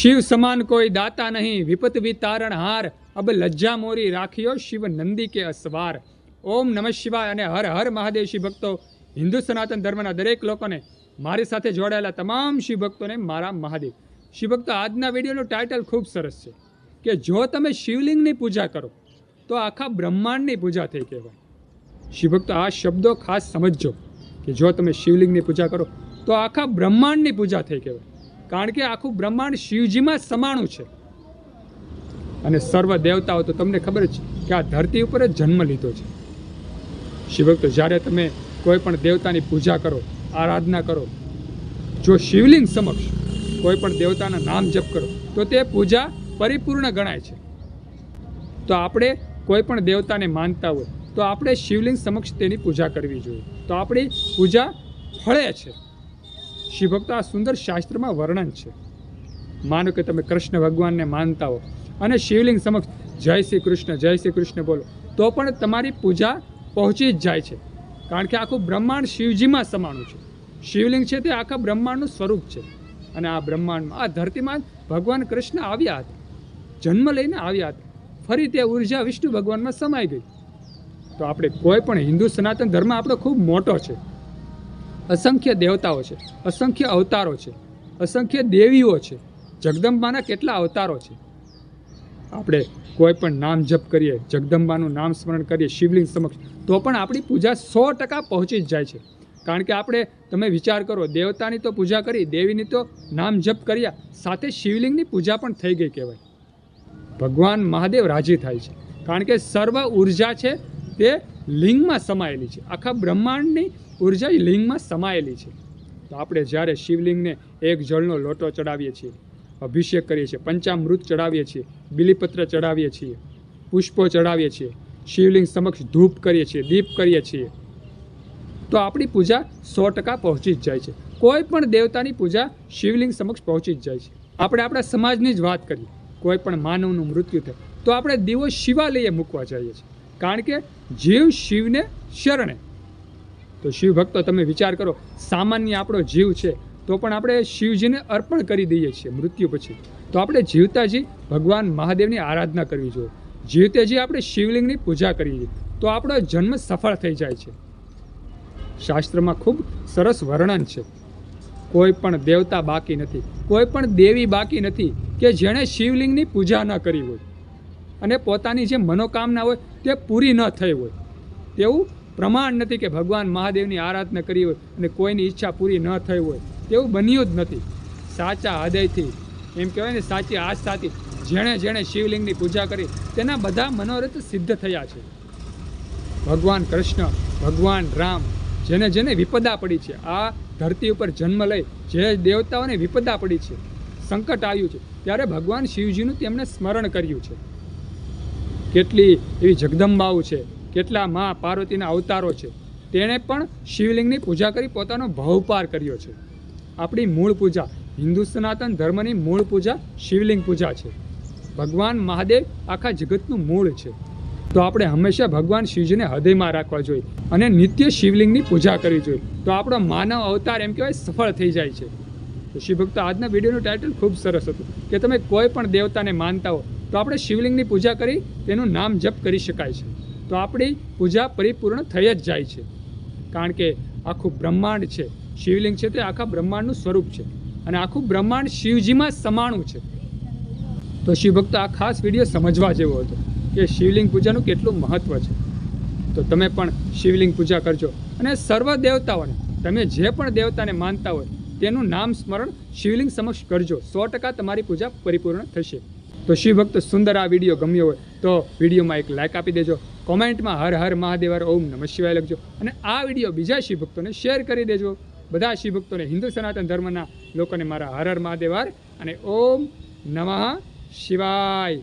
શિવ સમાન કોઈ દાતા નહીં. વિપત વિતારણ હાર. અબ લજ્જા મોરી રાખ્યો શિવ નંદી કે અસવાર. ઓમ નમઃ શિવાય અને હર હર મહાદેવ શિવ ભક્તો. હિન્દુ સનાતન ધર્મના દરેક લોકોને મારી સાથે જોડાયેલા તમામ શિવ ભક્તોને મારા મહાદેવ. શિવ ભક્તો, આજના વિડીયોનું ટાઇટલ ખૂબ સરસ છે કે જો તમે શિવલિંગની પૂજા કરો, તો આખા બ્રહ્માંડની પૂજા થઈ કહેવાય. શિવભક્તો આ શબ્દો ખાસ સમજજો કે જો તમે શિવલિંગની પૂજા કરો, તો આખા બ્રહ્માંડની પૂજા થઈ કહેવાય. કારણ કે આખું બ્રહ્માંડ શિવજીમાં સમાણું છે. અને સર્વ દેવતાઓ તો તમને ખબર જ છે કે આ ધરતી ઉપર જ જન્મ લીધો છે. શિવભક્તો, જ્યારે તમે કોઈ પણ દેવતાની પૂજા કરો, આરાધના કરો, જો શિવલિંગ સમક્ષ કોઈ પણ દેવતાના નામ જપ કરો, તો તે પૂજા પરિપૂર્ણ ગણાય છે. તો આપણે કોઈ પણ દેવતાને માનતા હોય, તો આપણે શિવલિંગ સમક્ષ તેની પૂજા કરવી જોઈએ. તો આપણી પૂજા ફળે છે. શિવભક્તો આ સુંદર શાસ્ત્રમાં વર્ણન છે. માનો કે તમે કૃષ્ણ ભગવાનને માનતા હો અને શિવલિંગ સમક્ષ જય શ્રી કૃષ્ણ, જય શ્રી કૃષ્ણ બોલો, તો પણ તમારી પૂજા પહોંચી જ જાય છે. કારણ કે આખું બ્રહ્માંડ શિવજીમાં સમાણું છે. શિવલિંગ છે તે આખા બ્રહ્માંડનું સ્વરૂપ છે. અને આ બ્રહ્માંડમાં, આ ધરતીમાં ભગવાન કૃષ્ણ આવ્યા હતા. જન્મ લઈને આવ્યા હતા. ફરી તે ઊર્જા વિષ્ણુ ભગવાનમાં સમાઈ ગઈ. તો આપણે કોઈ પણ હિન્દુ સનાતન ધર્મ આપણો ખૂબ મોટો છે. અસંખ્ય દેવતાઓ છે, અસંખ્ય અવતારો છે, અસંખ્ય દેવીઓ છે. જગદંબાના કેટલા અવતારો છે? આપણે કોઈ પણ નામ જપ કરીએ, જગદંબાનું નામ સ્મરણ કરીએ, શિવલિંગ સમક્ષ, તો પણ આપણી પૂજા સો ટકા પહોંચી જ જાય છે. કારણ કે આપણે, તમે વિચાર કરો, દેવતાની તો પૂજા કરી, દેવીની તો નામ જપ કર્યા, સાથે શિવલિંગની પૂજા પણ થઈ ગઈ કહેવાય. ભગવાન મહાદેવ રાજી થાય છે. કારણ કે સર્વ ઊર્જા છે તે લિંગમાં સમાયેલી છે. આખા બ્રહ્માંડની ઊર્જા લિંગમાં સમાયેલી છે. તો આપણે જ્યારે શિવલિંગને એક જળનો લોટો ચડાવીએ છીએ, અભિષેક કરીએ છીએ, પંચામૃત ચડાવીએ છીએ, બિલીપત્ર ચડાવીએ છીએ, પુષ્પો ચડાવીએ છીએ, શિવલિંગ સમક્ષ ધૂપ કરીએ છીએ, દીપ કરીએ છીએ, તો આપણી પૂજા સો ટકા પહોંચી જ જાય છે. કોઈ પણ દેવતાની પૂજા શિવલિંગ સમક્ષ પહોંચી જ જાય છે. આપણે આપણા સમાજની જ વાત કરીએ, કોઈ પણ માનવનું મૃત્યુ થાય, તો આપણે દીવો શિવાલયે મૂકવા જઈએ છીએ. કારણ કે જીવ શિવને શરણે. તો શિવ ભક્તો, તમે વિચાર કરો, સામાન્ય આપણો જીવ છે, તો પણ આપણે શિવજીને અર્પણ કરી દઈએ છીએ મૃત્યુ પછી. તો આપણે જીવતાજી ભગવાન મહાદેવની આરાધના કરવી જોઈએ. જીવતેજી આપણે શિવલિંગની પૂજા કરીએ તો આપણો જન્મ સફળ થઈ જાય છે. શાસ્ત્રમાં ખૂબ સરસ વર્ણન છે. કોઈ પણ દેવતા બાકી નથી. કોઈ પણ દેવી બાકી નથી કે જેણે શિવલિંગની પૂજા ન કરી હોય. અને પોતાની જે મનોકામના હોય તે પૂરી ન થઈ હોય. તેવું પ્રમાણ નથી કે ભગવાન મહાદેવની આરાધના કરી હોય અને કોઈની ઈચ્છા પૂરી ન થઈ હોય. તેવું બન્યું જ નથી. સાચા હૃદયથી, એમ કહેવાય ને, સાચી આસ્થાથી જેણે જેણે શિવલિંગની પૂજા કરી, તેના બધા મનોરથ સિદ્ધ થયા છે. ભગવાન કૃષ્ણ, ભગવાન રામ જેને જેને વિપદા પડી છે, આ ધરતી ઉપર જન્મ લઈ જે દેવતાઓને વિપદા પડી છે, સંકટ આવ્યું છે, ત્યારે ભગવાન શિવજીનું તેમણે સ્મરણ કર્યું છે. કેટલી એવી જગદંબાઓ છે, કેટલા મા પાર્વતીના અવતારો છે. તેણે પણ શિવલિંગની પૂજા કરી પોતાનો ભાવપાર કર્યો છે. આપણી મૂળ પૂજા, હિન્દુ સનાતન ધર્મની મૂળ પૂજા, શિવલિંગ પૂજા છે. ભગવાન મહાદેવ આખા જગતનું મૂળ છે. તો આપણે હંમેશા ભગવાન શિવજીને હૃદયમાં રાખવા જોઈએ અને નિત્ય શિવલિંગની પૂજા કરવી જોઈએ. તો આપણો માનવ અવતાર એમ કહેવાય સફળ થઈ જાય છે. તો શિવભક્તો, આજના વિડીયોનું ટાઇટલ ખૂબ સરસ હતું કે તમે કોઈ પણ દેવતાને માનતા હો તો આપણે શિવલિંગની પૂજા કરી, તેનું નામ જપ કરી શકાય છે. તો આપણી પૂજા પરિપૂર્ણ થઈ જ જાય છે. કારણ કે આખું બ્રહ્માંડ છે. શિવલિંગ છે તે આખા બ્રહ્માંડનું સ્વરૂપ છે. અને આખું બ્રહ્માંડ શિવજીમાં સમાણું છે. તો શિવભક્ત આ ખાસ વીડિયો સમજવા જેવો હતો કે શિવલિંગ પૂજાનું કેટલું મહત્ત્વ છે. તો તમે પણ શિવલિંગ પૂજા કરજો. અને સર્વ દેવતાઓને, તમે જે પણ દેવતાને માનતા હોય, તેનું નામ સ્મરણ શિવલિંગ સમક્ષ કરજો. સો ટકા તમારી પૂજા પરિપૂર્ણ થશે. તો શિવભક્ત સુંદર આ વીડિયો ગમ્યો હોય તો વિડીયોમાં એક લાઇક આપી દેજો. કોમેન્ટમાં હર હર મહાદેવર ઓમ નમઃ શિવાય લખજો. અને આ વીડિયો બીજા શિવભક્તોને શેર કરી દેજો. બધા શિવભક્તોને હિન્દુ સનાતન ધર્મના લોકોને મારા હર હર મહાદેવર અને ઓમ નમઃ શિવાય.